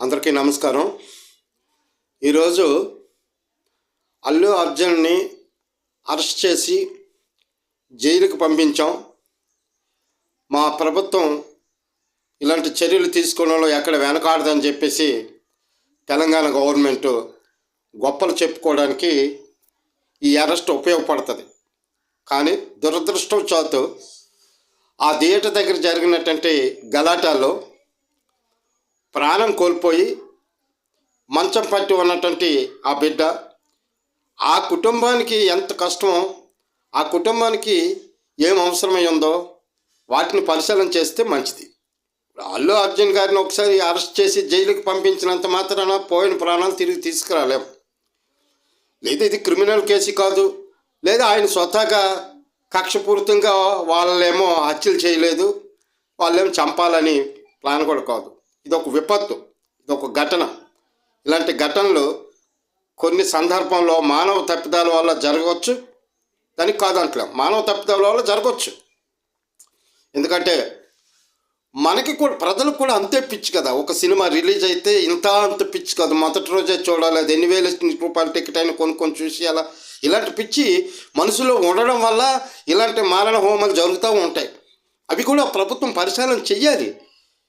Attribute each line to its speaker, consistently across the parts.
Speaker 1: అందరికీ నమస్కారం. ఈరోజు అల్లు అర్జున్ని అరెస్ట్ చేసి జైలుకి పంపించాం. మా ప్రభుత్వం ఇలాంటి చర్యలు తీసుకోవడంలో ఎక్కడ వెనకాడదని చెప్పేసి తెలంగాణ గవర్నమెంట్ గొప్పలు చెప్పుకోవడానికి ఈ అరెస్ట్ ఉపయోగపడుతుంది. కానీ దురదృష్టం చాతు ఆ థియేటర్ దగ్గర జరిగినటువంటి గలాటాలో ప్రాణం కోల్పోయి మంచం పట్టి ఉన్నటువంటి ఆ బిడ్డ ఆ కుటుంబానికి ఎంత కష్టమో ఆ కుటుంబానికి ఏం అవసరమై ఉందో వాటిని పరిశీలన చేస్తే మంచిది. అల్లు అర్జున్ గారిని ఒకసారి అరెస్ట్ చేసి జైలుకి పంపించినంత మాత్రాన పోయిన ప్రాణాలు తిరిగి తీసుకురాలేము లేదా ఇది క్రిమినల్ కేసు కాదు లేదా ఆయన స్వతహాగా కక్షపూరితంగా వాళ్ళేమో హత్యలు చేయలేదు వాళ్ళేమో చంపాలని ప్లాన్ కూడా కాదు. ఇదొక విపత్తు ఇదొక ఘటన. ఇలాంటి ఘటనలు కొన్ని సందర్భంలో మానవ తప్పిదాల వల్ల జరగవచ్చు. దానికి కాదంటలేం మానవ తప్పిదాల వల్ల జరగవచ్చు. ఎందుకంటే మనకి కూడా ప్రజలకు కూడా అంతే పిచ్చి కదా. ఒక సినిమా రిలీజ్ అయితే ఇంత అంత పిచ్చి కదా. మొదటి రోజే చూడాలి. అది ఎన్ని వేల రూపాయల టికెట్ అయినా కొనుక్కొని చూసి అలా. ఇలాంటి పిచ్చి మనసులో ఉండడం వల్ల ఇలాంటి మారణ హోమాలు జరుగుతూ ఉంటాయి. అవి కూడా ప్రభుత్వం పరిశీలన చెయ్యాలి.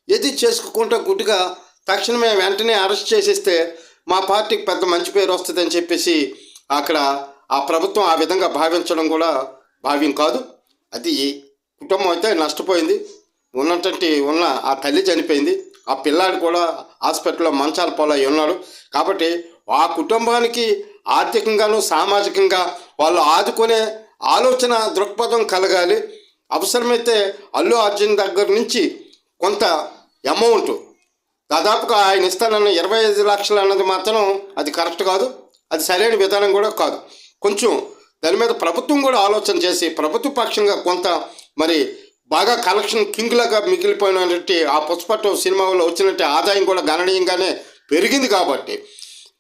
Speaker 1: ఏది చేసుకోకుండా గుడ్డుగా తక్షణమే వెంటనే అరెస్ట్ చేసేస్తే మా పార్టీకి పెద్ద మంచి పేరు వస్తుందని చెప్పేసి అక్కడ ఆ ప్రభుత్వం ఆ విధంగా భావించడం కూడా భావ్యం కాదు. అది కుటుంబం అయితే నష్టపోయింది. ఉన్నటువంటి ఉన్న ఆ తల్లి చనిపోయింది. ఆ పిల్లాడు కూడా హాస్పిటల్లో మంచాల పాలై ఉన్నాడు. కాబట్టి ఆ కుటుంబానికి ఆర్థికంగాను సామాజికంగా వాళ్ళు ఆదుకునే ఆలోచన దృక్పథం కలగాలి. అవసరమైతే అల్లు అర్జున్ దగ్గర నుంచి కొంత అమౌంట్. దాదాపుగా ఆయన ఇస్తానన్న ఇరవై ఐదు లక్షలు అన్నది మాత్రం అది కరెక్ట్ కాదు. అది సరైన విధానం కూడా కాదు. కొంచెం దాని మీద ప్రభుత్వం కూడా ఆలోచన చేసి ప్రభుత్వ పక్షంగా కొంత మరి బాగా కలెక్షన్ కింగ్లాగా మిగిలిపోయినటువంటి ఆ పుష్పట్టు సినిమాలో వచ్చినట్టు ఆదాయం కూడా గణనీయంగానే పెరిగింది కాబట్టి.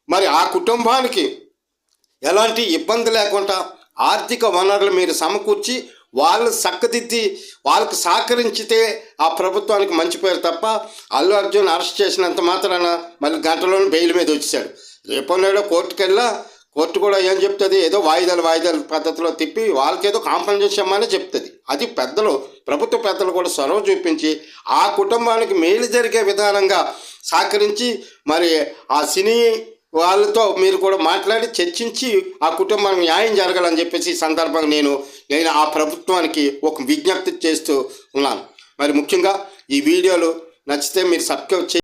Speaker 1: మరి ఆ కుటుంబానికి ఎలాంటి ఇబ్బంది లేకుండా ఆర్థిక వనరులు మీరు సమకూర్చి వాళ్ళు చక్కదిద్ది వాళ్ళకి సహకరించితే ఆ ప్రభుత్వానికి మంచి పేరు తప్ప అల్లు అర్జున్ అరెస్ట్ చేసినంత మాత్రాన మళ్ళీ గంటలోనే బెయిల్ మీద వచ్చేసాడు. రేపు నేడో కోర్టుకెళ్ళా కోర్టు కూడా ఏం చెప్తుంది? ఏదో వాయిదాలు వాయిదాల పద్ధతిలో తిప్పి వాళ్ళకి ఏదో కాంపన్సేషన్ ఇవ్వమని చెప్తుంది. అది పెద్దలు ప్రభుత్వ పెద్దలు కూడా చొరవ చూపించి ఆ కుటుంబానికి మేలు జరిగే విధానంగా సహకరించి మరి ఆ సినీ వాళ్ళతో మీరు కూడా మాట్లాడి చర్చించి ఆ కుటుంబానికి న్యాయం జరగాలని చెప్పేసి ఈ సందర్భంగా నేను నేను ఆ ప్రభుత్వానికి ఒక విజ్ఞప్తి చేస్తూ ఉన్నాను. మరి ముఖ్యంగా ఈ వీడియోలు నచ్చితే మీరు సబ్స్క్రైబ్